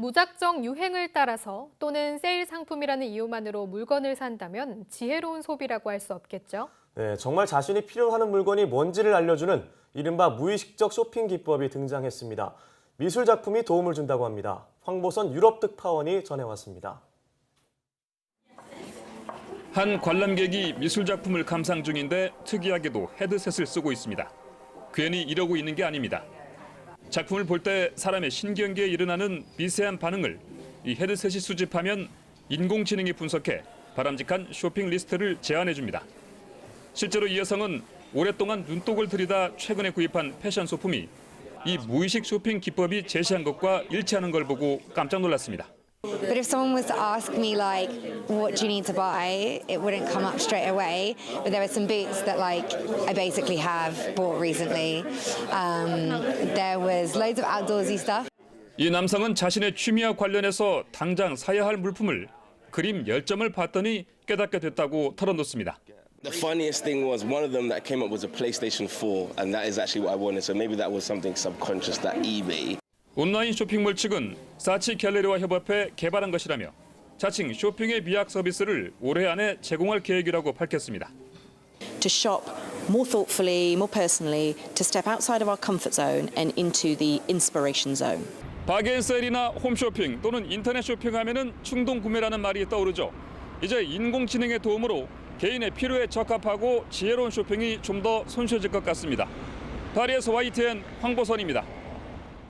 무작정 유행을 따라서 또는 세일 상품이라는 이유만으로 물건을 산다면 지혜로운 소비라고 할 수 없겠죠. 네, 정말 자신이 필요하는 물건이 뭔지를 알려주는 이른바 무의식적 쇼핑 기법이 등장했습니다. 미술 작품이 도움을 준다고 합니다. 황보선 유럽 특파원이 전해왔습니다. 한 관람객이 미술 작품을 감상 중인데 특이하게도 헤드셋을 쓰고 있습니다. 괜히 이러고 있는 게 아닙니다. 작품을 볼 때 사람의 신경계에 일어나는 미세한 반응을 이 헤드셋이 수집하면 인공지능이 분석해 바람직한 쇼핑 리스트를 제안해 줍니다. 실제로 이 여성은 오랫동안 눈독을 들이다 최근에 구입한 패션 소품이 이 무의식 쇼핑 기법이 제시한 것과 일치하는 걸 보고 깜짝 놀랐습니다. But if someone was to ask me like, what do you need to buy, it wouldn't come up straight away. But there were some boots that like I basically have bought recently. Um, there was loads of outdoorsy stuff. 이 남성은 자신의 취미와 관련해서 당장 사야 할 물품을 그림 10점을 봤더니 깨닫게 됐다고 털어놓습니다. The funniest thing was one of them that came up was a PlayStation 4, and that is actually what I wanted. So maybe that was something subconscious that eBay 온라인 쇼핑몰 측은 사치 갤러리와 협업해 개발한 것이라며 자칭 쇼핑의 비약 서비스를 올해 안에 제공할 계획이라고 밝혔습니다. to shop more thoughtfully, more personally, to step outside of our comfort zone and into the inspiration zone. 바겐셀이나 홈쇼핑 또는 인터넷 쇼핑하면은 충동 구매라는 말이 떠오르죠. 이제 인공지능의 도움으로 개인의 필요에 적합하고 지혜로운 쇼핑이 좀 더 손쉬워질 것 같습니다. 파리에서 YTN 황보선입니다.